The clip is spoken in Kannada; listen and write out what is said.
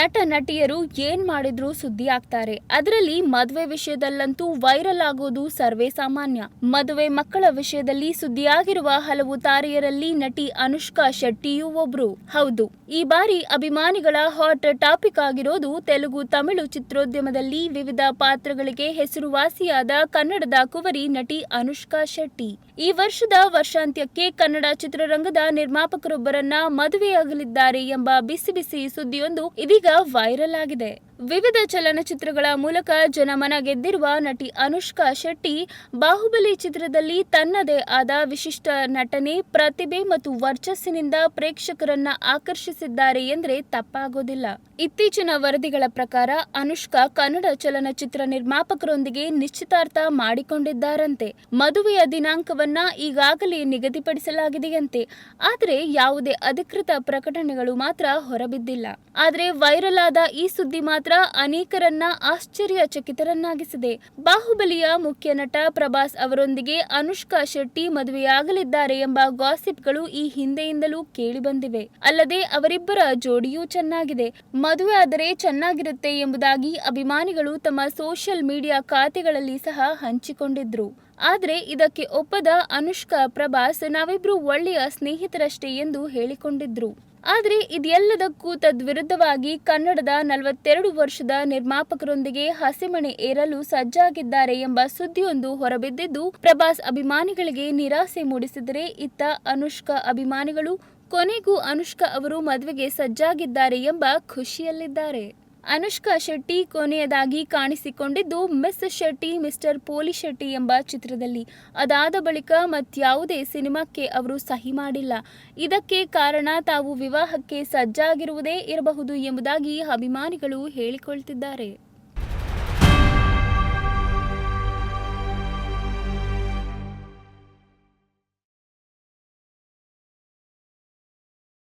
ನಟ ನಟಿಯರು ಏನ್ ಮಾಡಿದ್ರು ಸುದ್ದಿ ಆಗ್ತಾರೆ. ಅದರಲ್ಲಿ ಮದುವೆ ವಿಷಯದಲ್ಲಂತೂ ವೈರಲ್ ಆಗೋದು ಸರ್ವೇ ಸಾಮಾನ್ಯ. ಮದುವೆ ಮಕ್ಕಳ ವಿಷಯದಲ್ಲಿ ಸುದ್ದಿಯಾಗಿರುವ ಹಲವು ತಾರೆಯರಲ್ಲಿ ನಟಿ ಅನುಷ್ಕಾ ಶೆಟ್ಟಿಯೂ ಒಬ್ರು. ಹೌದು, ಈ ಬಾರಿ ಅಭಿಮಾನಿಗಳ ಹಾಟ್ ಟಾಪಿಕ್ ಆಗಿರೋದು ತೆಲುಗು ತಮಿಳು ಚಿತ್ರೋದ್ಯಮದಲ್ಲಿ ವಿವಿಧ ಪಾತ್ರಗಳಿಗೆ ಹೆಸರುವಾಸಿಯಾದ ಕನ್ನಡದ ಕುವರಿ ನಟಿ ಅನುಷ್ಕಾ ಶೆಟ್ಟಿ. ಈ ವರ್ಷದ ವರ್ಷಾಂತ್ಯಕ್ಕೆ ಕನ್ನಡ ಚಿತ್ರರಂಗದ ನಿರ್ಮಾಪಕರೊಬ್ಬರನ್ನ ಮದುವೆಯಾಗಲಿದ್ದಾರೆ ಎಂಬ ಬಿಸಿ ಬಿಸಿ ಸುದ್ದಿಯೊಂದು ಇದೀಗ ವೈರಲ್ ಆಗಿದೆ. ವಿವಿಧ ಚಲನಚಿತ್ರಗಳ ಮೂಲಕ ಜನಮನ ಗೆದ್ದಿರುವ ನಟಿ ಅನುಷ್ಕಾ ಶೆಟ್ಟಿ, ಬಾಹುಬಲಿ ಚಿತ್ರದಲ್ಲಿ ತನ್ನದೇ ಆದ ವಿಶಿಷ್ಟ ನಟನೆ, ಪ್ರತಿಭೆ ಮತ್ತು ವರ್ಚಸ್ಸಿನಿಂದ ಪ್ರೇಕ್ಷಕರನ್ನ ಆಕರ್ಷಿಸಿದ್ದಾರೆ ಎಂದರೆ ತಪ್ಪಾಗೋದಿಲ್ಲ. ಇತ್ತೀಚಿನ ವರದಿಗಳ ಪ್ರಕಾರ ಅನುಷ್ಕಾ ಕನ್ನಡ ಚಲನಚಿತ್ರ ನಿರ್ಮಾಪಕರೊಂದಿಗೆ ನಿಶ್ಚಿತಾರ್ಥ ಮಾಡಿಕೊಂಡಿದ್ದಾರಂತೆ. ಮದುವೆಯ ದಿನಾಂಕವನ್ನ ಈಗಾಗಲೇ ನಿಗದಿಪಡಿಸಲಾಗಿದೆಯಂತೆ. ಆದರೆ ಯಾವುದೇ ಅಧಿಕೃತ ಪ್ರಕಟಣೆಗಳು ಮಾತ್ರ ಹೊರಬಿದ್ದಿಲ್ಲ. ಆದರೆ ವೈರಲ್ ಆದ ಈ ಸುದ್ದಿ ಮಾತ್ರ ಅನೇಕರನ್ನ ಆಶ್ಚರ್ಯಚಕಿತರನ್ನಾಗಿಸಿದೆ. ಬಾಹುಬಲಿಯ ಮುಖ್ಯ ನಟ ಪ್ರಭಾಸ್ ಅವರೊಂದಿಗೆ ಅನುಷ್ಕಾ ಶೆಟ್ಟಿ ಮದುವೆಯಾಗಲಿದ್ದಾರೆ ಎಂಬ ಗಾಸಿಪ್ಗಳು ಈ ಹಿಂದೆಯಿಂದಲೂ ಕೇಳಿಬಂದಿವೆ. ಅಲ್ಲದೆ ಅವರಿಬ್ಬರ ಜೋಡಿಯೂ ಚೆನ್ನಾಗಿದೆ. ಮದುವೆ ಆದರೆ ಚೆನ್ನಾಗಿರುತ್ತೆ ಎಂಬುದಾಗಿ ಅಭಿಮಾನಿಗಳು ತಮ್ಮ ಸೋಷಿಯಲ್ ಮೀಡಿಯಾ ಖಾತೆಗಳಲ್ಲಿ ಸಹ ಹಂಚಿಕೊಂಡಿದ್ರು. ಆದರೆ ಇದಕ್ಕೆ ಒಪ್ಪದ ಅನುಷ್ಕಾ ಪ್ರಭಾಸ್ ನಾವಿಬ್ರು ಒಳ್ಳೆಯ ಸ್ನೇಹಿತರಷ್ಟೇ ಎಂದು ಹೇಳಿಕೊಂಡಿದ್ರು. ಆದ್ರೆ ಇದೆಲ್ಲದಕ್ಕೂ ತದ್ವಿರುದ್ಧವಾಗಿ ಕನ್ನಡದ ನಲವತ್ತೆರಡು ವರ್ಷದ ನಿರ್ಮಾಪಕರೊಂದಿಗೆ ಹಸಿಮಣೆ ಏರಲು ಸಜ್ಜಾಗಿದ್ದಾರೆ ಎಂಬ ಸುದ್ದಿಯೊಂದು ಹೊರಬಿದ್ದಿದ್ದು, ಪ್ರಭಾಸ್ ಅಭಿಮಾನಿಗಳಿಗೆ ನಿರಾಸೆ ಮೂಡಿಸಿದರೆ ಇತ್ತ ಅನುಷ್ಕಾ ಅಭಿಮಾನಿಗಳು, ಕೊನೆಗೂ ಅನುಷ್ಕಾ ಅವರು ಮದುವೆಗೆ ಸಜ್ಜಾಗಿದ್ದಾರೆ ಎಂಬ ಖುಷಿಯಲ್ಲಿದ್ದಾರೆ. ಅನುಷ್ಕಾ ಶೆಟ್ಟಿ ಕೊನೆಯದಾಗಿ ಕಾಣಿಸಿಕೊಂಡಿದ್ದು ಮಿಸ್ ಶೆಟ್ಟಿ, ಮಿಸ್ಟರ್ ಪೋಲಿ ಶೆಟ್ಟಿ ಎಂಬ ಚಿತ್ರದಲ್ಲಿ. ಅದಾದ ಬಳಿಕ ಮತ್ಯಾವುದೇ ಸಿನಿಮಾಕ್ಕೆ ಅವರು ಸಹಿ ಮಾಡಿಲ್ಲ. ಇದಕ್ಕೆ ಕಾರಣ ತಾವು ವಿವಾಹಕ್ಕೆ ಸಜ್ಜಾಗಿರುವುದೇ ಇರಬಹುದು ಎಂಬುದಾಗಿ ಅಭಿಮಾನಿಗಳು ಹೇಳಿಕೊಳ್ತಿದ್ದಾರೆ.